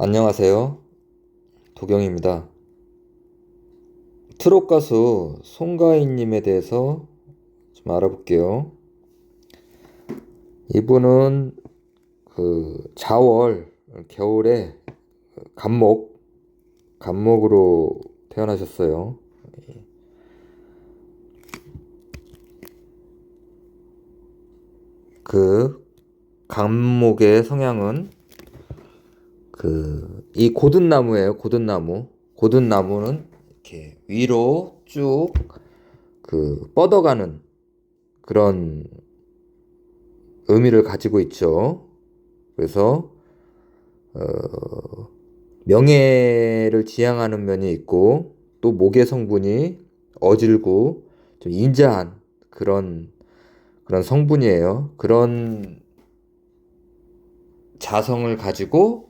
안녕하세요. 도경입니다. 트롯 가수 송가인님에 대해서 좀 알아볼게요. 이분은 그 자월 겨울에 간목 간목으로 태어나셨어요. 그 간목의 성향은 그 이 고든 나무예요. 고든 나무. 고든 나무는 이렇게 위로 쭉 그 뻗어가는 그런 의미를 가지고 있죠. 그래서 어, 명예를 지향하는 면이 있고 또 목의 성분이 어질고 좀 인자한 그런 그런 성분이에요. 그런 자성을 가지고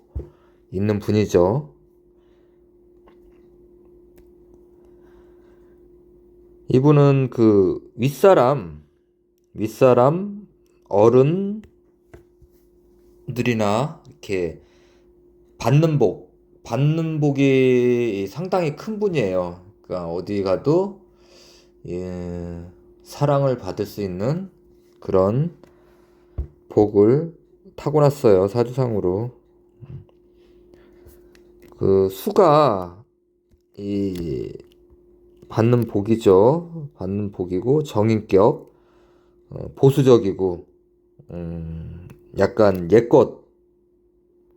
있는 분이죠. 이분은 그 윗사람, 윗사람 어른들이나 이렇게 받는 복, 받는 복이 상당히 큰 분이에요. 그러니까 어디 가도 예, 사랑을 받을 수 있는 그런 복을 타고났어요. 사주상으로. 그 수가 이 받는 복이죠. 받는 복이고 정인격, 어, 보수적이고 음, 약간 옛것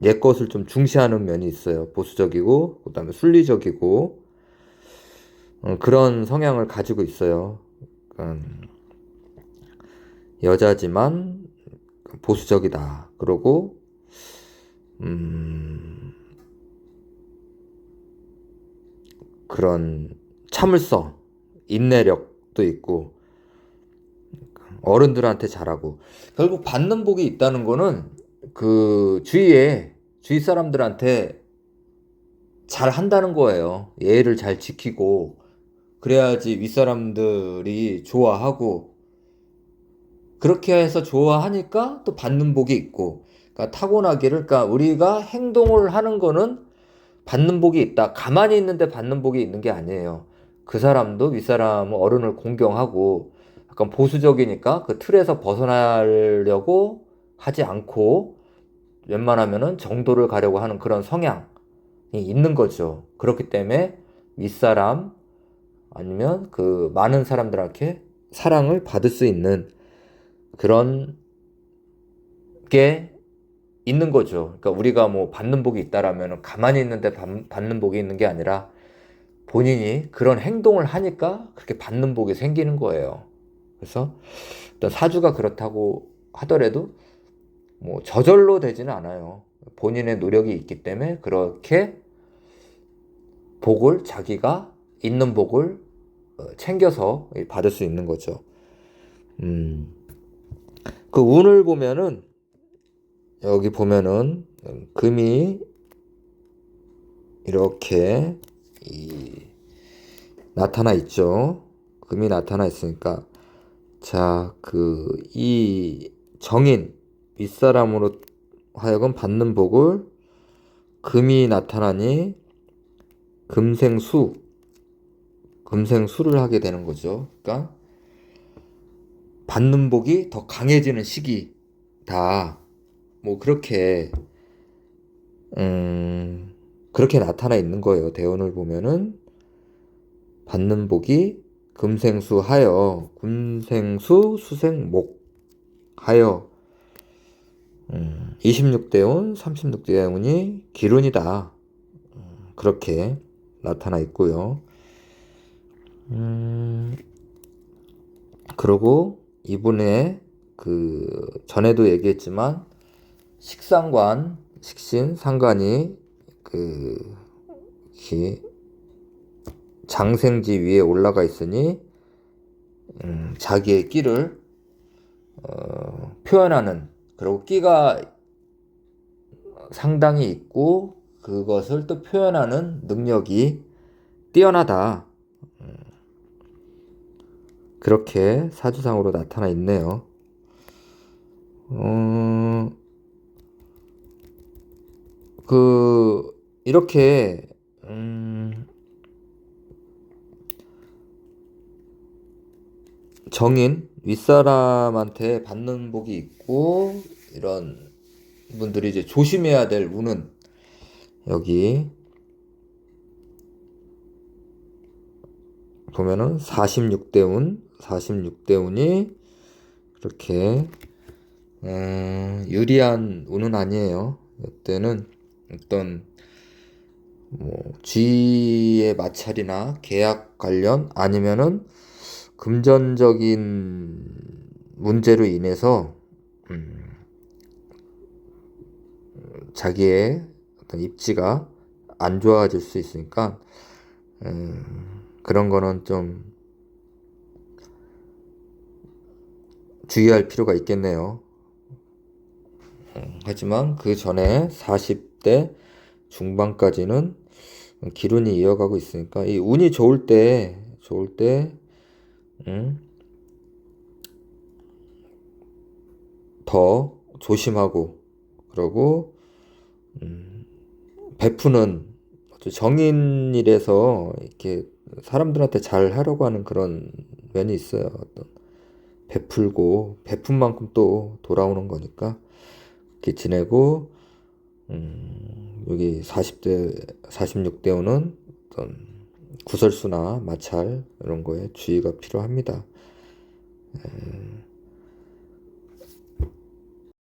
옛것을 좀 중시하는 면이 있어요. 보수적이고 그다음에 순리적이고 어, 그런 성향을 가지고 있어요. 음, 여자지만 보수적이다. 그러고 음, 그런 참을성, 인내력도 있고 어른들한테 잘하고. 결국 받는 복이 있다는 거는 그 주위에 주위 사람들한테 잘 한다는 거예요. 예의를 잘 지키고 그래야지 윗사람들이 좋아하고. 그렇게 해서 좋아하니까 또 받는 복이 있고. 그러니까 타고나기를 그러니까 우리가 행동을 하는 거는 받는 복이 있다. 가만히 있는데 받는 복이 있는 게 아니에요. 그 사람도 윗사람 어른을 공경하고 약간 보수적이니까 그 틀에서 벗어나려고 하지 않고 웬만하면은 정도를 가려고 하는 그런 성향이 있는 거죠. 그렇기 때문에 윗사람 아니면 그 많은 사람들한테 사랑을 받을 수 있는 그런 게 있는 거죠. 그러니까 우리가 뭐 받는 복이 있다라면 가만히 있는데 받, 받는 복이 있는 게 아니라 본인이 그런 행동을 하니까 그렇게 받는 복이 생기는 거예요. 그래서 일단 사주가 그렇다고 하더라도 뭐 저절로 되지는 않아요. 본인의 노력이 있기 때문에 그렇게 복을 자기가 있는 복을 어, 챙겨서 받을 수 있는 거죠. 음. 그 운을 보면은 여기 보면은 금이 이렇게 이 나타나 있죠. 금이 나타나 있으니까 자, 그 이 정인 윗사람으로 하여금 받는 복을 금이 나타나니 금생수 금생수를 하게 되는 거죠. 그러니까 받는 복이 더 강해지는 시기다. 뭐 그렇게 음 그렇게 나타나 있는 거예요. 대운을 보면은 받는 복이 금생수 하여 금생수 수생목 하여 음, 26대운 36대운이 기운이다. 음, 그렇게 나타나 있고요. 음, 그리고 이분의 그 전에도 얘기했지만 식상관, 식신, 상관이 그 장생지 위에 올라가 있으니 음, 자기의 끼를 어, 표현하는 그리고 끼가 상당히 있고 그것을 또 표현하는 능력이 뛰어나다. 음, 그렇게 사주상으로 나타나 있네요. 어, 그 이렇게 음, 정인 윗사람한테 받는 복이 있고 이런 분들이 이제 조심해야 될 운은 여기 보면은 46대 운, 46대 운이 그렇게 음, 유리한 운은 아니에요. 이때는 어떤 뭐 쥐의 마찰이나 계약 관련 아니면은 금전적인 문제로 인해서 음, 자기의 어떤 입지가 안 좋아질 수 있으니까 음, 그런 거는 좀 주의할 필요가 있겠네요. 음, 하지만 그 전에 40 대 중반까지는 기운이 이어가고 있으니까 이 운이 좋을 때 좋을 때 음, 더 조심하고 그러고 음, 베푸는 정인이라서 이렇게 사람들한테 잘 하려고 하는 그런 면이 있어요. 어떤 베풀고 베푼 만큼 또 돌아오는 거니까 이렇게 지내고 음, 여기 40대 46대우는 어떤 구설수나 마찰 이런 거에 주의가 필요합니다. 음,